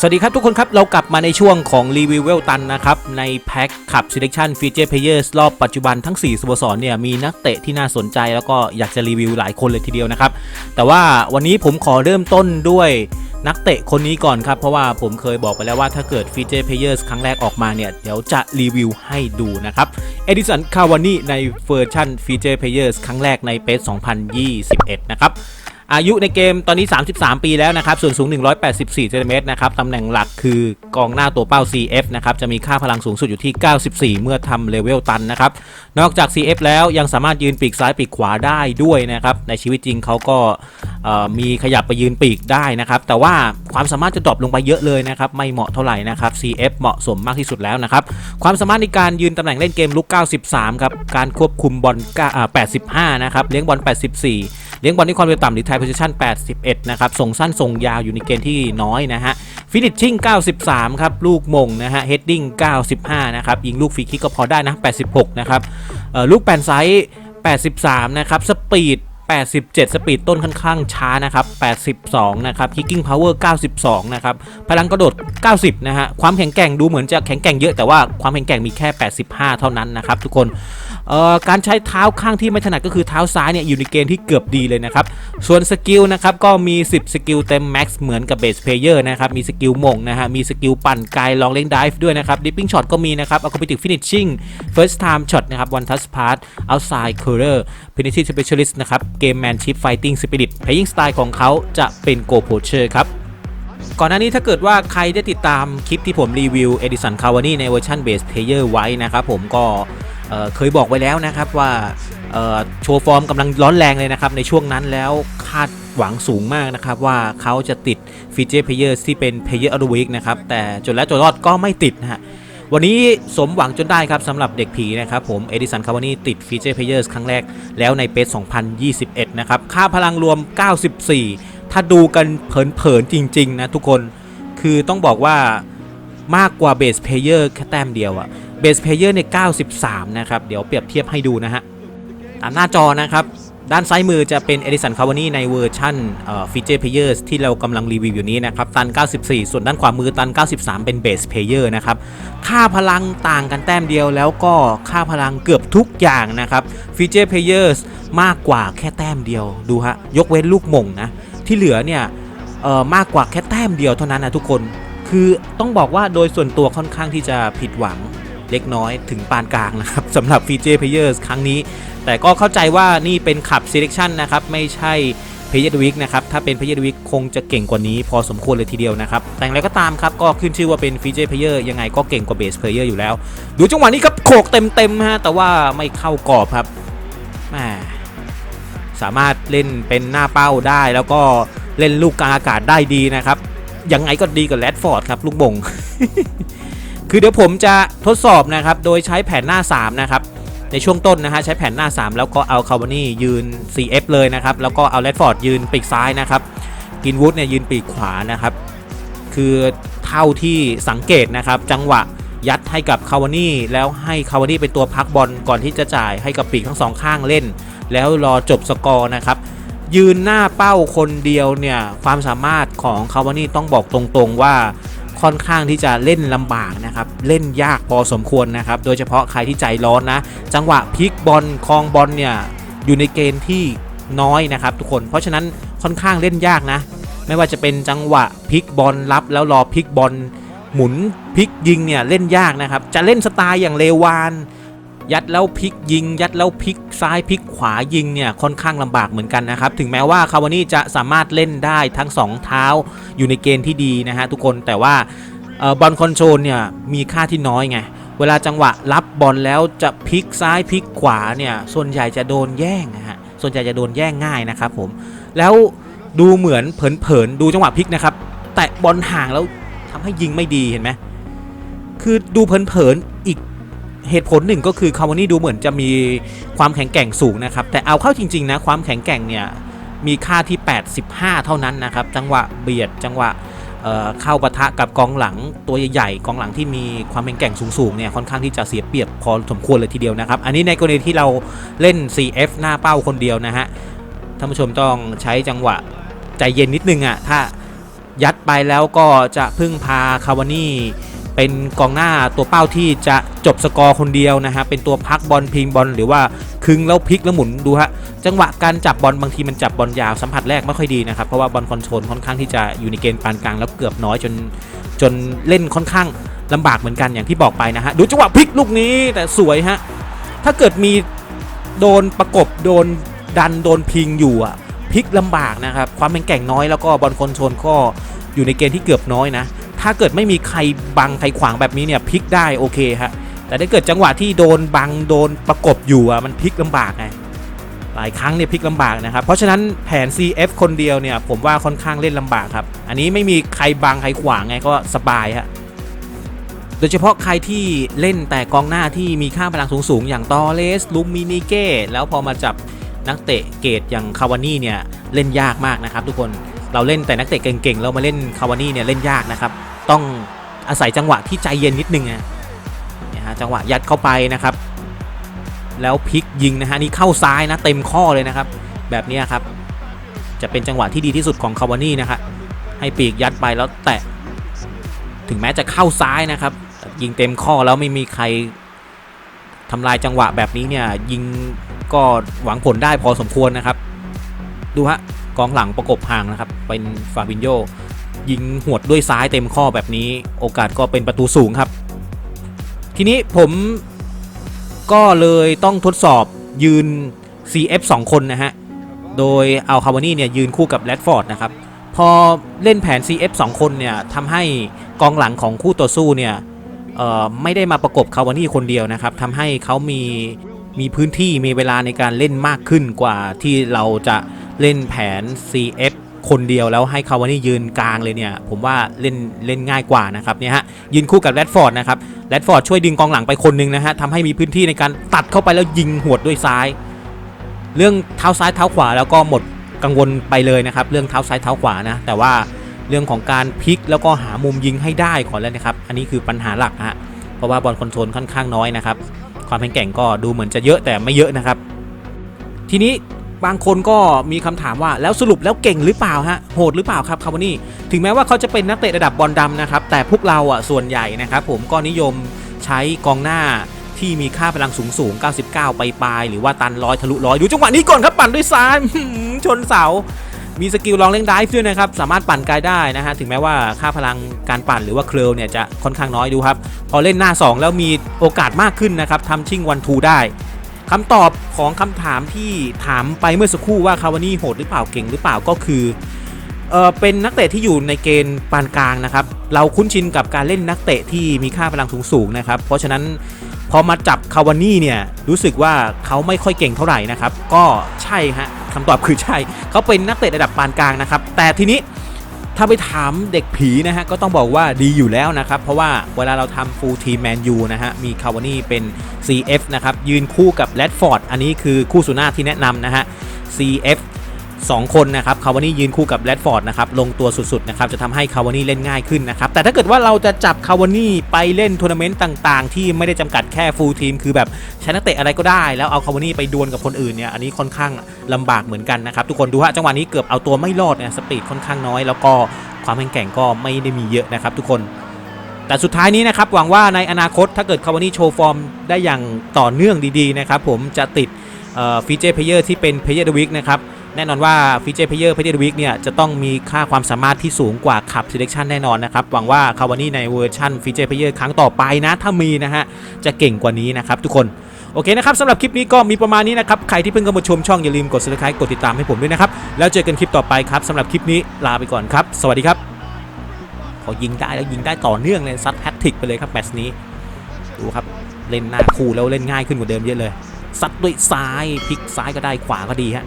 สวัสดีครับทุกคนครับ เรากลับมาในช่วงของรีวิวเวลตันนะครับ ในแพ็คขับ Selection Feature Players รอบปัจจุบันทั้ง 4สโมสรเนี่ยมีนักเตะที่น่าสนใจแล้วก็อยากจะรีวิวหลายคนเลยทีเดียวนะครับ แต่ว่าวันนี้ผมขอเริ่มต้นด้วยนักเตะคนนี้ก่อนครับ เพราะว่าผมเคยบอกไปแล้วว่าถ้าเกิด Feature Players ครั้งแรกออกมาเนี่ย เดี๋ยวจะรีวิวให้ดูนะครับเอดิสันคาวานี่ในเวอร์ชัน Feature Players ครั้งแรกในเปส2021 นะครับ อายุในเกมตอนนี้ 33 ปีแล้วนะครับ ส่วนสูง 184เซนติเมตรนะครับ ตำแหน่งหลักคือกองหน้าตัวเป้า CF นะครับ จะมีค่าพลังสูงสุดอยู่ที่ 94 เมื่อทำเลเวลตันนะครับ นอกจาก CF แล้วยังสามารถยืนปีกซ้ายปีกขวาได้ด้วยนะครับ ในชีวิตจริงเขาก็มีขยับไปยืนปีกได้นะครับ แต่ว่าความสามารถจะดรอปลงไปเยอะเลยนะครับ ไม่เหมาะเท่าไหร่นะครับ CF เหมาะสมมากที่สุดแล้วนะครับ ความสามารถในการยืนตำแหน่งเล่นเกมลุก 93 ครับ การควบคุมบอล 85 นะครับ เลี้ยงบอล 84 เลี้ยงบอลที่ความเร็วต่ำหรือ Time Position 81 นะครับ ส่งสั้นส่งยาวอยู่ในเกณฑ์ที่น้อยนะฮะ Finishing 93 ครับ ลูกมงนะฮะ Heading 95 นะครับ ยิงลูกฟรีคิกก็พอได้นะ 86 นะครับเอ่อลูกแปนไซส์83 นะครับ สปีด87 สปีดต้นค่อนข้างช้านะครับ 82 นะครับ Kicking Power 92 นะครับ พลังกระโดด 90 นะฮะ ความแข็งแกร่งดูเหมือนจะแข็งแกร่งเยอะแต่ว่าความแข็งแกร่งมีแค่ 85 เท่านั้นนะครับทุกคน การใช้เท้าข้างที่ไม่ถนัดก็คือเท้าซ้ายเนี่ยอยู่ในเกณฑ์ที่เกือบดีเลยนะครับ ส่วนสกิลนะครับก็มี 10 สกิลเต็มแม็กซ์เหมือนกับเบสเพลเยอร์นะครับ มีสกิลมงนะฮะ มีสกิลปั่นไกลลองเล่งดิฟด้วยนะครับดิปปิ้งช็อตก็มีนะครับอะคอมพิติฟินิชชิ่งเฟิร์สไทม์ช็อตนะครับวันทัสพาร์ตเอาไซด์เคอร์เรอร์พินิชิสเปเชียลิสต์นะครับเกมแมนชิพไฟติ้งสปิริตเพลยิงสไตล์ของเขาจะเป็นโกโพเชอร์ครับก่อนหน้านี้ถ้าเกิดว่าใครได้ติดตามคลิปที่ผมรีวิวเอดิสันคาวานี่ในเวอร์ชันเบสเพลเยอร์ไว้นะครับผมก็ เเคยบอกไว้แล้วนะครับว่าโชว์ฟอร์มกำลังร้อนแรงเลยนะครับในช่วงนั้นแล้วคาดหวังสูงมากนะครับว่าเขาจะติดฟีเจอร์เพลเยอร์ที่เป็นเพลเยอร์อ the week นะครับแต่จนแล้วจนรอดก็ไม่ติดนะฮะวันนี้สมหวังจนได้ครับสำหรับเด็กผีนะครับผมเอดิสันคาวานี่ติดฟีเจอร์เพลเยอร์ครั้งแรกแล้วในเปส2021 นะครับ ค่าพลังรวม 94 ถ้าดูกันเผินๆจริง ๆ นะทุกคนคือต้องบอกว่ามากกว่าเบสเพลเยอร์แค่แต้มเดียวอะ เบสเพเยอร์ในย93 นะครับ เดี๋ยวเปรียบเทียบให้ดูนะฮะ ตามหน้าจอนะครับ ด้านซ้ายมือจะเป็น Edison c a v a n i ในเวอร์ชันฟีเจอร์เพเยอร์ที่เรากำลังรีวิวอยู่นี้นะครับ ตัน 94 ส่วนด้านขวามือตัน 93 เป็นเบสเพเยอร์นะครับ ค่าพลังต่างกันแต้มเดียว แล้วก็ค่าพลังเกือบทุกอย่างนะครับฟีเจอร์เพเยอร์มากกว่าแค่แต้มเดียวดูฮะยกเว้นลูกมงนะที่เหลือเนี่ยมากกว่าแค่แต้มเดียวเท่านั้นนะทุกคนคือต้องบอกว่าโดยส่วนตัวค่อนข้างที่จะผิดหวัง เล็กน้อยถึงปานกลางนะครับสำหรับฟีเจอร์เพเยอร์ครั้งนี้ แต่ก็เข้าใจว่านี่เป็นขับ selection นะครับ ไม่ใช่เพย์ the week นะครับ ถ้าเป็นเพย์ the week คงจะเก่งกว่านี้พอสมควรเลยทีเดียวนะครับ แต่อย่างไรก็ตามครับ ก็ขึ้นชื่อว่าเป็นฟีเจอร์เพลเยอร์ยังไงก็เก่งกว่าเบสเพลเยอร์อยู่แล้ว ดูจังหวะนี้ครับโขกเต็มๆฮะแต่ว่าไม่เข้ากรอบครับแหมสามารถเล่นเป็นหน้าเป้าได้ แล้วก็เล่นลูกกลางอากาศได้ดีนะครับยังไงก็ดีกับแรดฟอร์ดครับลูกบ่ง คือเดี๋ยวผมจะทดสอบนะครับ โดยใช้แผนหน้า 3 นะครับ ในช่วงต้นนะฮะใช้แผนหน้า 3 แล้วก็เอาคาร์บอนี่ยืน CF เลยนะครับ แล้วก็เอาแรดฟอร์ดยืนปีกซ้ายนะครับ กินวูดเนี่ยยืนปีกขวานะครับ คือเท่าที่สังเกตนะครับ จังหวะยัดให้กับคาวานี่แล้วให้คาวานี่เป็นตัวพักบอลก่อนที่จะจ่ายให้กับปีกทั้งสองข้างเล่น แล้วรอจบสกอร์นะครับ ยืนหน้าเป้าคนเดียวเนี่ยความสามารถของคาวานี่ต้องบอกตรงๆว่า ค่อนข้างที่จะเล่นลำบากนะครับ เล่นยากพอสมควรนะครับ โดยเฉพาะใครที่ใจร้อนนะ จังหวะพลิกบอลคลองบอลเนี่ยอยู่ในเกณฑ์ที่น้อยนะครับ ทุกคน เพราะฉะนั้นค่อนข้างเล่นยากนะ ไม่ว่าจะเป็นจังหวะพลิกบอลรับแล้วรอพลิกบอลหมุนพลิกยิงเนี่ยเล่นยากนะครับ จะเล่นสไตล์อย่างเลวาน ยัดแล้วพลิกยิง ยัดแล้วพลิกซ้ายพลิกขวายิงเนี่ยค่อนข้างลำบากเหมือนกันนะครับ ถึงแม้ว่าคาวานี่จะสามารถเล่นได้ทั้งสองเท้าอยู่ในเกณฑ์ที่ดีนะฮะทุกคนแต่ว่าบอลคอนโทรลเนี่ยมีค่าที่น้อยไง เวลาจังหวะรับบอลแล้วจะพลิกซ้ายพลิกขวาเนี่ยส่วนใหญ่จะโดนแย่งนะฮะส่วนใหญ่จะโดนแย่งง่ายนะครับผมแล้วดูเหมือนเผินๆดูจังหวะพลิกนะครับแตะบอลห่างแล้วทำให้ยิงไม่ดีเห็นไหมคือดูเผินๆอีก เหตุผลหนึ่งก็คือคาวานี่ดูเหมือนจะมีความแข็งแกร่งสูงนะครับ แต่เอาเข้าจริง ๆ นะ ความแข็งแกร่งเนี่ยมีค่าที่ 85 เท่านั้นนะครับ จังหวะเบียดจังหวะเเข้าปะทะกับกองหลังตัวใหญ่ๆกองหลังที่มีความแข็งแกร่งสูงๆเนี่ยค่อนข้างที่จะเสียเปรียบพอสมควรเลยทีเดียวนะครับ อันนี้ในกรณีที่เราเล่น CF หน้าเป้าคนเดียวนะฮะท่านผู้ชมต้องใช้จังหวะใจเย็นนิดนึงอะ่ะถ้ายัดไปแล้วก็จะพึ่งพาคาวานี่ เป็นกองหน้าตัวเป้าที่จะจบสกอร์คนเดียวนะฮะเป็นตัวพักบอลพิงบอลหรือว่าคึงแล้วพลิกแล้วหมุนดูฮะจังหวะการจับบอลบางทีมันจับบอลยาวสัมผัสแรกไม่ค่อยดีนะครับเพราะว่าบอลคอนโทรลค่อนข้างที่จะอยู่ในเกณฑ์ปานกลางแล้วเกือบน้อยจนจนเล่นค่อนข้างลำบากเหมือนกันอย่างที่บอกไปนะฮะดูจังหวะพลิกลูกนี้แต่สวยฮะถ้าเกิดมีโดนประกบโดนดันโดนพิงอยู่อะพลิกลำบากนะครับความเป็นแก่งน้อยแล้วก็บอลคอนโทรลก็อยู่ในเกณฑ์ที่เกือบน้อยนะ ถ้าเกิดไม่มีใครบังใครขวางแบบนี้เนี่ยพลิกได้โอเคฮะแต่ถ้าเกิดจังหวะที่โดนบังโดนประกบอยู่อะมันพลิกลำบากไงหลายครั้งเนี่ยพลิกลำบากนะครับเพราะฉะนั้นแผน CF คนเดียวเนี่ยผมว่าค่อนข้างเล่นลำบากครับ อันนี้ไม่มีใครบังใครขวางไงก็สบายฮะโดยเฉพาะใครที่เล่นแต่กองหน้าที่มีค่าพลังสูงๆ อย่างตอเลสลูมินิเก้แล้วพอมาจับนักเตะเกรดอย่างคาวานี่เนี่ยเล่นยากมากนะครับทุกคนเราเล่นแต่นักเตะเก่งๆเรามาเล่นคาวานี่เนี่ยเล่นยากนะครับ ต้องอาศัยจังหวะที่ใจเย็นนิดนึงนะฮะจังหวะยัดเข้าไปนะครับ แล้วพลิกยิงนะฮะนี่เข้าซ้ายนะเต็มข้อเลยนะครับ แบบนี้ครับ จะเป็นจังหวะที่ดีที่สุดของคาวานี่นะครับให้ปีกยัดไปแล้วแตะ ถึงแม้จะเข้าซ้ายนะครับ ยิงเต็มข้อแล้วไม่มีใครทำลายจังหวะแบบนี้เนี่ยยิงก็หวังผลได้พอสมควรนะครับ ดูฮะกองหลังประกบห่างนะครับ เป็นฟาบินโย ยิงหวดด้วยซ้ายเต็มข้อแบบนี้ โอกาสก็เป็นประตูสูงครับ ทีนี้ผมก็เลยต้องทดสอบยืน CF 2 คนนะฮะ โดยเอาคาวานี่เนี่ยยืนคู่กับแรดฟอร์ดนะครับ พอเล่นแผน CF 2 คนเนี่ยทำให้กองหลังของคู่ต่อสู้เนี่ยไม่ได้มาประกบคาวานี่คนเดียวนะครับทำให้เขามีมีพื้นที่มีเวลาในการเล่นมากขึ้นกว่าที่เราจะเล่นแผน CF คนเดียวแล้วให้คาวานี่ยืนกลางเลยเนี่ย ผมว่าเล่นเล่นง่ายกว่านะครับเนี่ยฮะยืนคู่กับแรดฟอร์ดนะครับแรดฟอร์ดช่วยดึงกองหลังไปคนหนึงนะฮะทำให้มีพื้นที่ในการตัดเข้าไปแล้วยิงหวดด้วยซ้าย เรื่องเท้าซ้ายเท้าขวาแล้วก็หมดกังวลไปเลยนะครับเรื่องเท้าซ้ายเท้าขวานะแต่ว่าเรื่องของการพลิกแล้วก็หามุมยิงให้ได้ก่อนแล้วนะครับ อันนี้คือปัญหาหลักฮะเพราะว่าบอลคอนโทรลค่อนข้างน้อยนะครับ ความแข็งแกร่งก็ดูเหมือนจะเยอะแต่ไม่เยอะนะครับ ทีนี้ บางคนก็มีคำถามว่าแล้วสรุปแล้วเก่งหรือเปล่าฮะโหดหรือเปล่าครับคาวานี่ถึงแม้ว่าเขาจะเป็นนักเตะระดับบอลดำนะครับแต่พวกเราอะส่วนใหญ่นะครับผมก็นิยมใช้กองหน้าที่มีค่าพลังสูงสูง 99 ไปปลายหรือว่าตันร้อยทะลุร้อยดูจังหวะนี้ก่อนครับปั่นด้วยซ้ายชนเสา มีสกิลลองเล่งได้ด้วยนะครับ สามารถปั่นไกลได้นะฮะ ถึงแม้ว่าค่าพลังการปั่นหรือว่าเคลวเนี่ยจะค่อนข้างน้อยดูครับ พอเล่นหน้า 2 แล้วมีโอกาสมากขึ้นนะครับทำชิ่งวันทูได้ คำตอบของคำถามที่ถามไปเมื่อสักครู่ว่าคาวานี่โหดหรือเปล่าเก่งหรือเปล่าก็คือเออเป็นนักเตะที่อยู่ในเกณฑ์ปานกลางนะครับ เราคุ้นชินกับการเล่นนักเตะที่มีค่าพลังสูงๆนะครับ เพราะฉะนั้นพอมาจับคาวานี่เนี่ยรู้สึกว่าเขาไม่ค่อยเก่งเท่าไหร่นะครับ ก็ใช่ฮะคำตอบคือใช่ เขาเป็นนักเตะระดับปานกลางนะครับ แต่ทีนี้ ถ้าไปถามเด็กผีนะฮะก็ต้องบอกว่าดีอยู่แล้วนะครับ เพราะว่าเวลาเราทำฟูลทีมแมนยูนะฮะมีคาวานี่เป็น CF นะครับยืนคู่กับแรดฟอร์ดอันนี้คือคู่สุนาที่แนะนำนะฮะ CF 2 คนนะครับคาวานี่ยืนคู่กับแรดฟอร์ดนะครับลงตัวสุดๆนะครับจะทำให้คาวานี่เล่นง่ายขึ้นนะครับแต่ถ้าเกิดว่าเราจะจับคาวานี่ไปเล่นทัวร์นาเมนต์ต่างๆ ที่ไม่ได้จำกัดแค่ฟูลทีมคือแบบใช้นักเตะอะไรก็ได้ แล้วเอาคาวานี่ไปดวลกับคนอื่นเนี่ยอันนี้ค่อนข้างลำบากเหมือนกันนะครับทุกคนดูฮะจังหวะนี้เกือบเอาตัวไม่รอดเนี่ยสปีดค่อนข้างน้อย แล้วก็ความแข็งแกร่งก็ไม่ได้มีเยอะนะครับทุกคนแต่สุดท้ายนี้นะครับหวังว่าในอนาคตถ้าเกิดคาวานี่โชว์ฟอร์มได้อย่างต่อเนื่องดีๆนะครับผมจะติดฟีเจอร์เพลเยอร์ที่เป็นเพลเยอร์เดวิกนะครับ แน่นอนว่าฟีเจอร์เพเยอร์เพเยอร์เดวิกเนี่ยจะต้องมีค่าความสามารถที่สูงกว่าขับ selection แน่นอนนะครับ หวังว่าคาวานี่ในเวอร์ชันฟีเจอร์เพเยอร์ครั้งต่อไปนะ ถ้ามีนะฮะ จะเก่งกว่านี้นะครับทุกคนโอเคนะครับสำหรับคลิปนี้ก็มีประมาณนี้นะครับ ใครที่เพิ่งเข้ามาชมช่องอย่าลืมกด subscribe กดติดตามให้ผมด้วยนะครับ แล้วเจอกันคลิปต่อไปครับสำหรับคลิปนี้ลาไปก่อนครับ สวัสดีครับพอยิงได้แล้วยิงได้ต่อเนื่องเลยซัดแฮตทริกไปเลยครับแมตช์นี้ดูครับเล่นหน้าคู่แล้วเล่นง่ายขึ้นกว่าเดิมเยอะเลยซัดด้วยซ้ายพลิกซ้ายก็ได้ขวาก็ดีฮะ